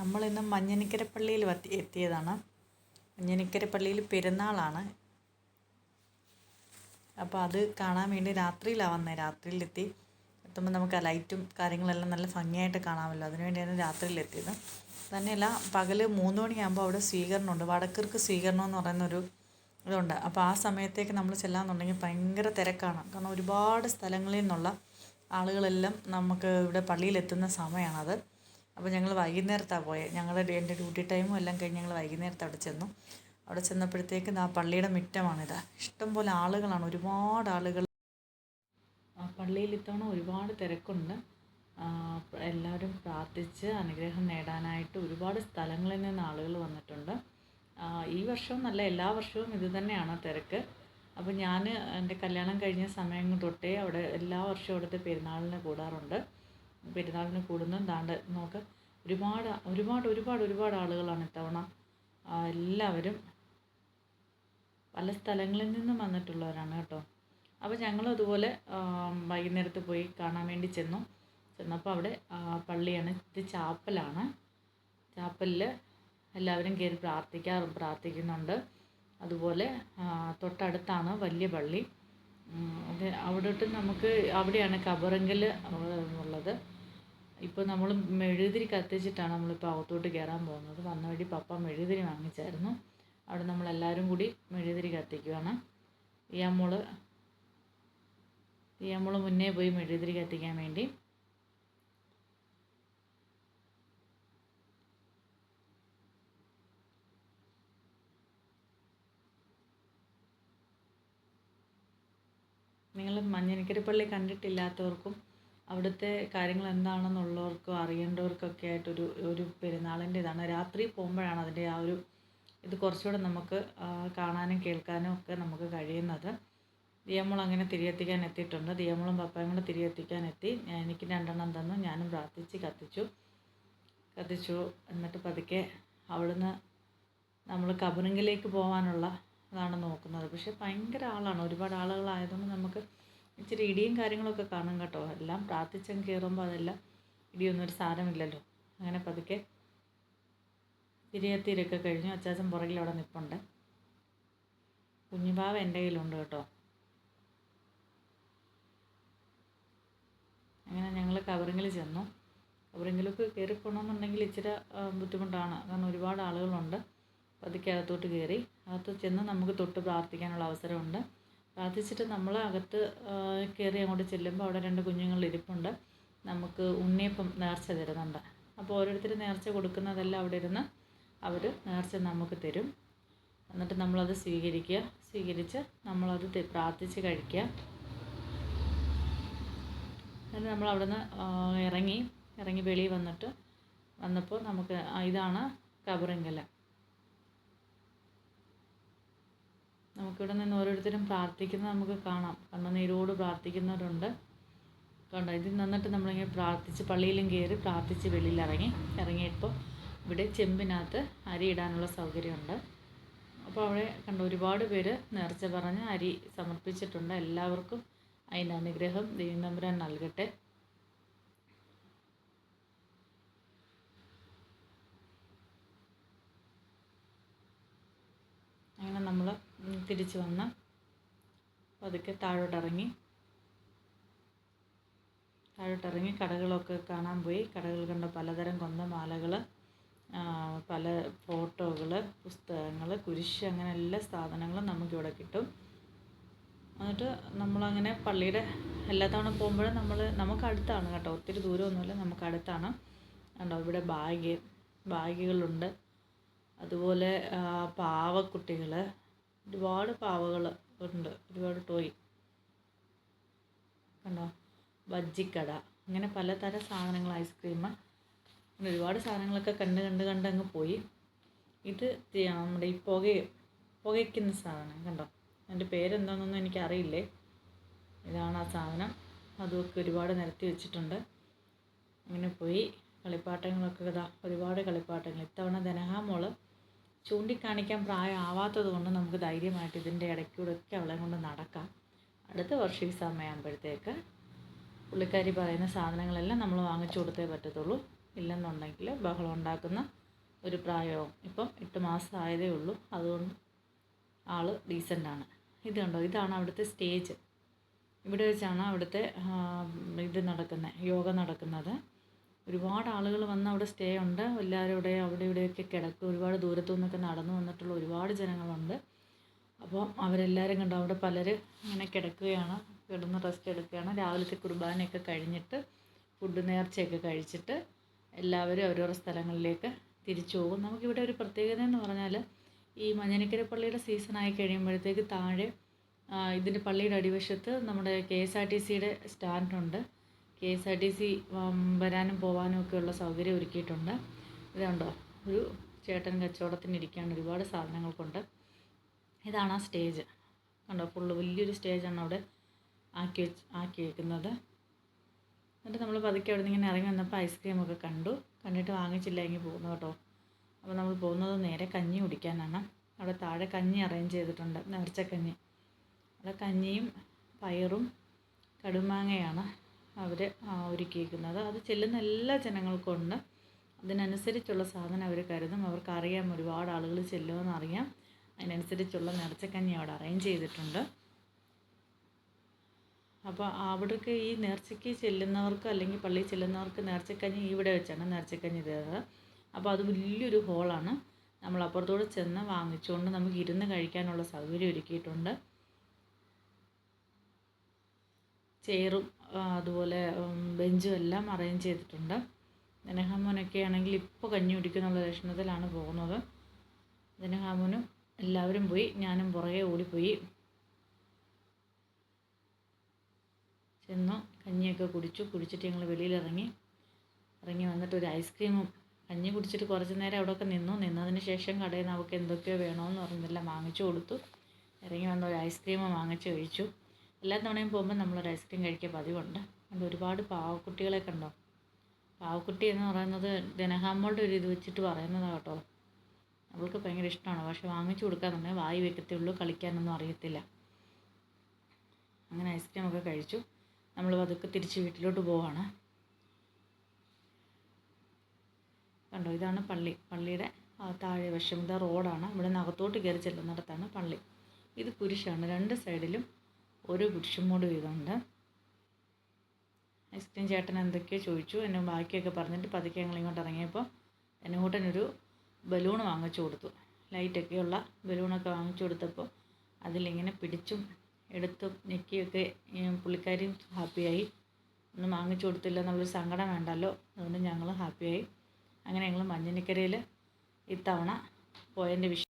നമ്മളിന്ന് മഞ്ഞനിക്കര പള്ളിയിൽ എത്തിയതാണ്. മഞ്ഞനിക്കര പള്ളിയിൽ പെരുന്നാളാണ്. അപ്പോൾ അത് കാണാൻ വേണ്ടി രാത്രിയിലാണ് വന്നത് രാത്രിയിലെത്തി. എത്തുമ്പോൾ നമുക്ക് ആ ലൈറ്റും കാര്യങ്ങളെല്ലാം നല്ല ഭംഗിയായിട്ട് കാണാമല്ലോ. അതിന് വേണ്ടിയാണ് രാത്രിയിലെത്തിയത്. തന്നെയല്ല പകൽ മൂന്ന് മണിയാകുമ്പോൾ അവിടെ സ്വീകരണമുണ്ട്. വടക്കിർക്ക് സ്വീകരണം എന്ന് പറയുന്നൊരു ഇതുണ്ട്. അപ്പോൾ ആ സമയത്തേക്ക് നമ്മൾ ചെല്ലാന്നുണ്ടെങ്കിൽ ഭയങ്കര തിരക്കാണ്. കാരണം ഒരുപാട് സ്ഥലങ്ങളിൽ നിന്നുള്ള ആളുകളെല്ലാം നമുക്ക് ഇവിടെ പള്ളിയിലെത്തുന്ന സമയമാണത് അപ്പോൾ ഞങ്ങൾ വൈകുന്നേരത്താണ് പോയത് ഞങ്ങൾ എന്റെ ഡ്യൂട്ടി ടൈമും എല്ലാം കഴിഞ്ഞ് ഞങ്ങൾ വൈകുന്നേരത്ത് അവിടെ ചെന്നു. അവിടെ ചെന്നപ്പോഴത്തേക്ക് ആ പള്ളിയുടെ മുറ്റമാണിത് ഇഷ്ടംപോലെ ആളുകളാണ്. ഒരുപാട് ആളുകൾ ആ പള്ളിയിൽ ഇത്തവണ ഒരുപാട് തിരക്കുണ്ട്. എല്ലാവരും പ്രാർത്ഥിച്ച് അനുഗ്രഹം നേടാനായിട്ട് ഒരുപാട് സ്ഥലങ്ങളിൽ നിന്ന് ആളുകൾ വന്നിട്ടുണ്ട്. ഈ വർഷവും നല്ല എല്ലാ വർഷവും ഇത് തന്നെയാണ് തിരക്ക്. അപ്പോൾ ഞാൻ എന്റെ കല്യാണം കഴിഞ്ഞ സമയം തൊട്ടേ അവിടെ എല്ലാ വർഷവും അവിടുത്തെ പെരുന്നാളിന് കൂടാറുണ്ട്. പെരുന്നാളിന് കൂടുന്ന ദാണ്ട് നോക്ക്. ഒരുപാട് ഒരുപാട് ഒരുപാട് ഒരുപാട് ആളുകളാണ് ഇത്തവണ എല്ലാവരും പല സ്ഥലങ്ങളിൽ നിന്നും വന്നിട്ടുള്ളവരാണ് കേട്ടോ. അപ്പോൾ ഞങ്ങളും അതുപോലെ വൈകുന്നേരത്ത് പോയി കാണാൻ വേണ്ടി ചെന്നു. ചെന്നപ്പോൾ അവിടെ പള്ളിയാണ്. ഇത് ചാപ്പലാണ്. ചാപ്പലിൽ എല്ലാവരും കയറി പ്രാർത്ഥിക്കാറും പ്രാർത്ഥിക്കുന്നുണ്ട്. അതുപോലെ തൊട്ടടുത്താണ് വലിയ പള്ളി. അത് അവിടോട്ട് നമുക്ക് അവിടെയാണ് കബറങ്കൽ ഉള്ളത്. ഇപ്പോൾ നമ്മൾ മെഴുകുതിരി കത്തിച്ചിട്ടാണ് നമ്മളിപ്പോൾ അകത്തോട്ട് കയറാൻ പോകുന്നത്. വന്ന വഴി പപ്പ മെഴുകുതിരി വാങ്ങിച്ചായിരുന്നു. അവിടെ നമ്മളെല്ലാവരും കൂടി മെഴുകുതിരി കത്തിക്കുകയാണ് ഈ ഇയാമോൾ മുന്നേ പോയി മെഴുകുതിരി കത്തിക്കാൻ വേണ്ടി. നിങ്ങൾ മഞ്ഞനിക്കര പള്ളി കണ്ടിട്ടില്ലാത്തവർക്കും അവിടുത്തെ കാര്യങ്ങൾ എന്താണെന്നുള്ളവർക്കും അറിയേണ്ടവർക്കൊക്കെ ആയിട്ടൊരു ഒരു പെരുന്നാളിന്റെ ഇതാണ്. രാത്രി പോകുമ്പോഴാണ് അതിന്റെ ആ ഒരു ഇത് കുറച്ചുകൂടെ നമുക്ക് കാണാനും കേൾക്കാനും ഒക്കെ നമുക്ക് കഴിയുന്നത്. ദിയമോൾ അങ്ങനെ തിരിയെത്തിക്കാൻ എത്തിയിട്ടുണ്ട്. ദിയമോളും പപ്പായും കൂടെ തിരിയെത്തിക്കാൻ എത്തി. എനിക്ക് രണ്ടെണ്ണം തന്നു. ഞാനും പ്രാർത്ഥിച്ച് കത്തിച്ചു. കത്തിച്ചു. എന്നിട്ട് പതുക്കെ അവിടുന്ന് നമ്മൾ കബറിങ്കിലേക്ക് പോകാനുള്ള അതാണ് നോക്കുന്നത്. പക്ഷേ ഭയങ്കര ആളാണ്. ഒരുപാട് ആളുകളായതുകൊണ്ട് നമുക്ക് ഇച്ചിരി ഇടിയും കാര്യങ്ങളൊക്കെ കാണും കേട്ടോ. എല്ലാം പ്രാർത്ഥിച്ചങ്ങ് കയറുമ്പോൾ അതെല്ലാം ഇടിയൊന്നും ഒരു സാരമില്ലല്ലോ. അങ്ങനെ പതുക്കെ തിരിയത്തിരൊക്കെ കഴിഞ്ഞു. അച്ചാച്ചൻ പുറകിൽ അവിടെ നിൽപ്പുണ്ട് കുഞ്ഞുപാവ എന്റെ കയ്യിലുണ്ട് കേട്ടോ. അങ്ങനെ ഞങ്ങൾ കവറിങ്ങിൽ ചെന്നു. കവറിങ്ങിലൊക്കെ കയറി പോകണമെന്നുണ്ടെങ്കിൽ ഇച്ചിരി ബുദ്ധിമുട്ടാണ്. കാരണം ഒരുപാട് ആളുകളുണ്ട്. പതുക്കെ അകത്തോട്ട് കയറി. അകത്ത് ചെന്ന് നമുക്ക് തൊട്ട് പ്രാർത്ഥിക്കാനുള്ള അവസരമുണ്ട്. പ്രാർത്ഥിച്ചിട്ട് നമ്മൾ അകത്ത് കയറി അങ്ങോട്ട് ചെല്ലുമ്പോൾ അവിടെ രണ്ട് കുഞ്ഞുങ്ങൾ ഇരിപ്പുണ്ട്. നമുക്ക് ഉണ്ണിയപ്പം നേർച്ച തരുന്നുണ്ട്. അപ്പോൾ ഓരോരുത്തർ നേർച്ച കൊടുക്കുന്നതെല്ലാം അവിടെ ഇരുന്ന് അവർ നേർച്ച നമുക്ക് തരും. എന്നിട്ട് നമ്മളത് സ്വീകരിക്കുക. സ്വീകരിച്ച് നമ്മളത് പ്രാർത്ഥിച്ച് കഴിക്കുക. എന്നിട്ട് നമ്മൾ അവിടെ നിന്ന് ഇറങ്ങി ഇറങ്ങി വെളിയിൽ വന്നിട്ട് വന്നപ്പോൾ നമുക്ക് ഇതാണ് കബറിങ്കല നമുക്കിവിടെ നിന്ന് ഓരോരുത്തരും പ്രാർത്ഥിക്കുന്നത് നമുക്ക് കാണാം. കണ്ണുനീരോട് പ്രാർത്ഥിക്കുന്നവരുണ്ട്. കണ്ടോ ഇതിൽ നിന്നിട്ട് നമ്മളിങ്ങനെ പ്രാർത്ഥിച്ച് പള്ളിയിലും കയറി പ്രാർത്ഥിച്ച് വെളിയിൽ ഇറങ്ങി ഇറങ്ങിയപ്പോൾ ഇവിടെ ചെമ്പിനകത്ത് അരി ഇടാനുള്ള സൗകര്യമുണ്ട്. അപ്പോൾ അവിടെ കണ്ട ഒരുപാട് പേര് നേർച്ച പറഞ്ഞ് അരി സമർപ്പിച്ചിട്ടുണ്ട്. എല്ലാവർക്കും അതിന്റെ അനുഗ്രഹം ദൈവം തമ്പുരാൻ നൽകട്ടെ അങ്ങനെ നമ്മൾ തിരിച്ച് വന്ന് പതുക്കെ താഴോട്ടിറങ്ങി. താഴോട്ടിറങ്ങി കടകളൊക്കെ കാണാൻ പോയി. കടകൾ കണ്ട പലതരം കൊന്തമാലകൾ പല ഫോട്ടോകൾ പുസ്തകങ്ങൾ കുരിശ് അങ്ങനെ എല്ലാ സാധനങ്ങളും നമുക്കിവിടെ കിട്ടും. എന്നിട്ട് നമ്മളങ്ങനെ പള്ളിയുടെ എല്ലാ തവണ പോകുമ്പോഴും നമ്മൾ നമുക്ക് അടുത്താണ് കേട്ടോ. ഒത്തിരി ദൂരമൊന്നുമില്ല നമുക്ക് അടുത്താണ്. കണ്ടോ ഇവിടെ ബാഗ് ബാഗുകളുണ്ട്. അതുപോലെ പാവക്കുട്ടികൾ ഒരുപാട് പാവകൾ ഉണ്ട്. ഒരുപാട് ടോയ് കണ്ടോ? ബജ്ജിക്കട. അങ്ങനെ പലതരം സാധനങ്ങൾ ഐസ്ക്രീം. അങ്ങനെ ഒരുപാട് സാധനങ്ങളൊക്കെ കണ്ട് കണ്ട് കണ്ട് അങ്ങ് പോയി. ഇത് നമ്മുടെ ഈ പുക പുകയ്ക്കുന്ന സാധനം. കണ്ടോ? അതിന്റെ പേരെന്താണെന്നൊന്നും എനിക്കറിയില്ലേ. ഇതാണ് ആ സാധനം. അതുമൊക്കെ ഒരുപാട് നിരത്തി വെച്ചിട്ടുണ്ട്. അങ്ങനെ പോയി. കളിപ്പാട്ടങ്ങളൊക്കെ ഇതാ ഒരുപാട് കളിപ്പാട്ടങ്ങൾ. ഇത്തവണ ധനഹാമോൾ ചൂണ്ടിക്കാണിക്കാൻ പ്രായമാവാത്തത് കൊണ്ട് നമുക്ക് ധൈര്യമായിട്ട് ഇതിന്റെ ഇടയ്ക്കൂടെയൊക്കെ അവളെ കൊണ്ട് നടക്കാം. അടുത്ത വർഷം ഈ സമയമാകുമ്പോഴത്തേക്ക് പുള്ളിക്കാരി പറയുന്ന സാധനങ്ങളെല്ലാം നമ്മൾ വാങ്ങിച്ചു കൊടുത്തേ പറ്റത്തുള്ളൂ. ഇല്ലെന്നുണ്ടെങ്കിൽ ബഹളം ഉണ്ടാക്കുന്ന ഒരു പ്രായവും ഇപ്പം എട്ട് മാസം ആയതേ ഉള്ളൂ. അതുകൊണ്ട് ആൾ ഡീസന്റാണ് ഇത് കണ്ടോ? ഇതാണ് അവിടുത്തെ സ്റ്റേജ് ഇവിടെ വെച്ചാണ് അവിടുത്തെ ഇത് നടക്കുന്നത് യോഗ നടക്കുന്നത്. ഒരുപാട് ആളുകൾ വന്ന് അവിടെ സ്റ്റേ ഉണ്ട്. എല്ലാവരും ഇവിടെ അവിടെ ഇവിടെയൊക്കെ കിടക്കും. ഒരുപാട് ദൂരത്തു നിന്നൊക്കെ നടന്നു വന്നിട്ടുള്ള ഒരുപാട് ജനങ്ങളുണ്ട്. അപ്പോൾ അവരെല്ലാവരും കണ്ടു. അവിടെ പലർ ഇങ്ങനെ കിടക്കുകയാണ്. കിടന്ന് റെസ്റ്റ് എടുക്കുകയാണ്. രാവിലത്തെ കുർബാനയൊക്കെ കഴിഞ്ഞിട്ട് ഫുഡ് നേർച്ചയൊക്കെ കഴിച്ചിട്ട് എല്ലാവരും ഓരോരോ സ്ഥലങ്ങളിലേക്ക് തിരിച്ചു പോകും. നമുക്കിവിടെ ഒരു പ്രത്യേകത എന്ന് പറഞ്ഞാൽ ഈ മഞ്ഞനിക്കര പള്ളിയുടെ സീസണായി കഴിയുമ്പോഴത്തേക്ക് താഴെ ഇതിന്റെ പള്ളിയുടെ അടിവശത്ത് നമ്മുടെ കെ എസ് ആർ ടി സിയുടെ സ്റ്റാൻഡുണ്ട് K S R T C വരാനും പോകാനും ഒക്കെയുള്ള സൗകര്യം ഒരുക്കിയിട്ടുണ്ട്. ഇതുണ്ടോ ഒരു ചേട്ടൻ കച്ചവടത്തിന് ഇരിക്കാൻ ഒരുപാട് സാധനങ്ങൾ കൊണ്ട്. ഇതാണ് ആ സ്റ്റേജ്. കണ്ടോ? ഫുള്ള് വലിയൊരു സ്റ്റേജാണ് അവിടെ ആക്കി വെച്ച് ആക്കി വെക്കുന്നത്. എന്നിട്ട് നമ്മൾ പതുക്കെ അവിടെ നിന്ന് ഇങ്ങനെ ഇറങ്ങി വന്നപ്പോൾ ഐസ്ക്രീമൊക്കെ കണ്ടു. കണ്ടിട്ട് വാങ്ങിച്ചില്ല എങ്കിൽ പോകുന്നു കേട്ടോ. അപ്പോൾ നമ്മൾ പോകുന്നത് നേരെ കഞ്ഞി കുടിക്കാനാണ്. അവിടെ താഴെ കഞ്ഞി അറേഞ്ച് ചെയ്തിട്ടുണ്ട്. നേർച്ചക്കഞ്ഞി അവിടെ കഞ്ഞിയും പയറും കടുമാങ്ങയാണ്. അവർ ഒരുക്കിയിരിക്കുന്നത്. അത് ചെല്ലുന്ന എല്ലാ ജനങ്ങൾക്കും ഉണ്ട്. അതിനനുസരിച്ചുള്ള സാധനം അവർ കരുതും. അവർക്കറിയാം ഒരുപാട് ആളുകൾ ചെല്ലുമെന്ന് അറിയാം. അതിനനുസരിച്ചുള്ള നേർച്ചക്കഞ്ഞി അവിടെ അറേഞ്ച് ചെയ്തിട്ടുണ്ട്. അപ്പോൾ അവിടേക്ക് ഈ നേർച്ചയ്ക്ക് ചെല്ലുന്നവർക്ക് അല്ലെങ്കിൽ പള്ളിയിൽ ചെല്ലുന്നവർക്ക് നേർച്ചക്കഞ്ഞി ഇവിടെ വെച്ചാണ് നേർച്ചക്കഞ്ഞി തരുന്നത്. അപ്പോൾ അത് വലിയൊരു ഹോളാണ് നമ്മൾ അപ്പുറത്തൂടെ ചെന്ന് വാങ്ങിച്ചുകൊണ്ട് നമുക്ക് ഇരുന്ന് കഴിക്കാനുള്ള സൗകര്യം ഒരുക്കിയിട്ടുണ്ട്. ചെയറും അതുപോലെ ബെഞ്ചും എല്ലാം അറേഞ്ച് ചെയ്തിട്ടുണ്ട്. ധനഹാമോനൊക്കെ ആണെങ്കിൽ ഇപ്പോൾ കഞ്ഞി കുടിക്കുന്നുള്ള ലക്ഷണത്തിലാണ് പോകുന്നത്. ധനഹാമോനും എല്ലാവരും പോയി ഞാനും പുറകെ ഓടിപ്പോയി. ചെന്നു കഞ്ഞിയൊക്കെ കുടിച്ചു. കുടിച്ചിട്ട് ഞങ്ങൾ വെളിയിലിറങ്ങി. ഇറങ്ങി വന്നിട്ട് ഒരു ഐസ്ക്രീമും കഞ്ഞി കുടിച്ചിട്ട് കുറച്ച് നേരം അവിടെയൊക്കെ നിന്നു. നിന്നതിന് ശേഷം കടയിൽ നിന്ന് അവൾക്ക് എന്തൊക്കെയോ വേണമെന്ന് പറഞ്ഞെല്ലാം വാങ്ങിച്ചു കൊടുത്തു. ഇറങ്ങി വന്ന ഒരു ഐസ്ക്രീം വാങ്ങിച്ച് കഴിച്ചു. എല്ലാ തവണയും പോകുമ്പോൾ നമ്മളൊരു ഐസ്ക്രീം കഴിക്കാൻ പതിവുണ്ട്. അതുകൊണ്ട് ഒരുപാട് പാവക്കുട്ടികളെ കണ്ടോ? പാവക്കുട്ടി എന്ന് പറയുന്നത് ധനഹാമ്മളുടെ ഒരു ഇത് വെച്ചിട്ട് പറയുന്നതാണ് കേട്ടോ. അവൾക്ക് ഭയങ്കര ഇഷ്ടമാണ്. പക്ഷെ വാങ്ങിച്ചു കൊടുക്കാന്നുണ്ടെങ്കിൽ വായി വെക്കത്തേ ഉള്ളൂ കളിക്കാനൊന്നും അറിയത്തില്ല. അങ്ങനെ ഐസ്ക്രീം ഒക്കെ കഴിച്ചു. നമ്മൾ പതുക്കെ തിരിച്ച് വീട്ടിലോട്ട് പോവാണ്. കണ്ടോ? ഇതാണ് പള്ളി. പള്ളിയുടെ താഴെ വശം ഇതാ റോഡാണ് ഇവിടെ നിന്ന് അകത്തോട്ട് കയറി ചെല്ലുന്നിടത്താണ് പള്ളി. ഇത് കുരിശാണ്. രണ്ട് സൈഡിലും ഓരോ കുരിശുമൂട് വീതമുണ്ട്. ഐസ്ക്രീം ചേട്ടൻ എന്തൊക്കെയോ ചോദിച്ചു. എന്നെ ബാക്കിയൊക്കെ പറഞ്ഞിട്ട് പതുക്കെ ഞങ്ങൾ ഇങ്ങോട്ട് ഇറങ്ങിയപ്പോൾ എന്നെ കൂട്ടനൊരു ബലൂൺ വാങ്ങിച്ചു കൊടുത്തു. ലൈറ്റൊക്കെയുള്ള ബലൂണൊക്കെ വാങ്ങിച്ചു കൊടുത്തപ്പോൾ അതിലിങ്ങനെ പിടിച്ചും എടുത്തും ഞെക്കിയൊക്കെ പുള്ളിക്കാരിയും ഹാപ്പിയായി ഒന്നും വാങ്ങിച്ചു കൊടുത്തില്ല എന്നുള്ളൊരു സങ്കടം വേണ്ടല്ലോ. അതുകൊണ്ട് ഞങ്ങൾ ഹാപ്പിയായി അങ്ങനെ ഞങ്ങൾ മഞ്ഞനിക്കരയിൽ ഇത്തവണ പോയതിന്റെ വിഷയം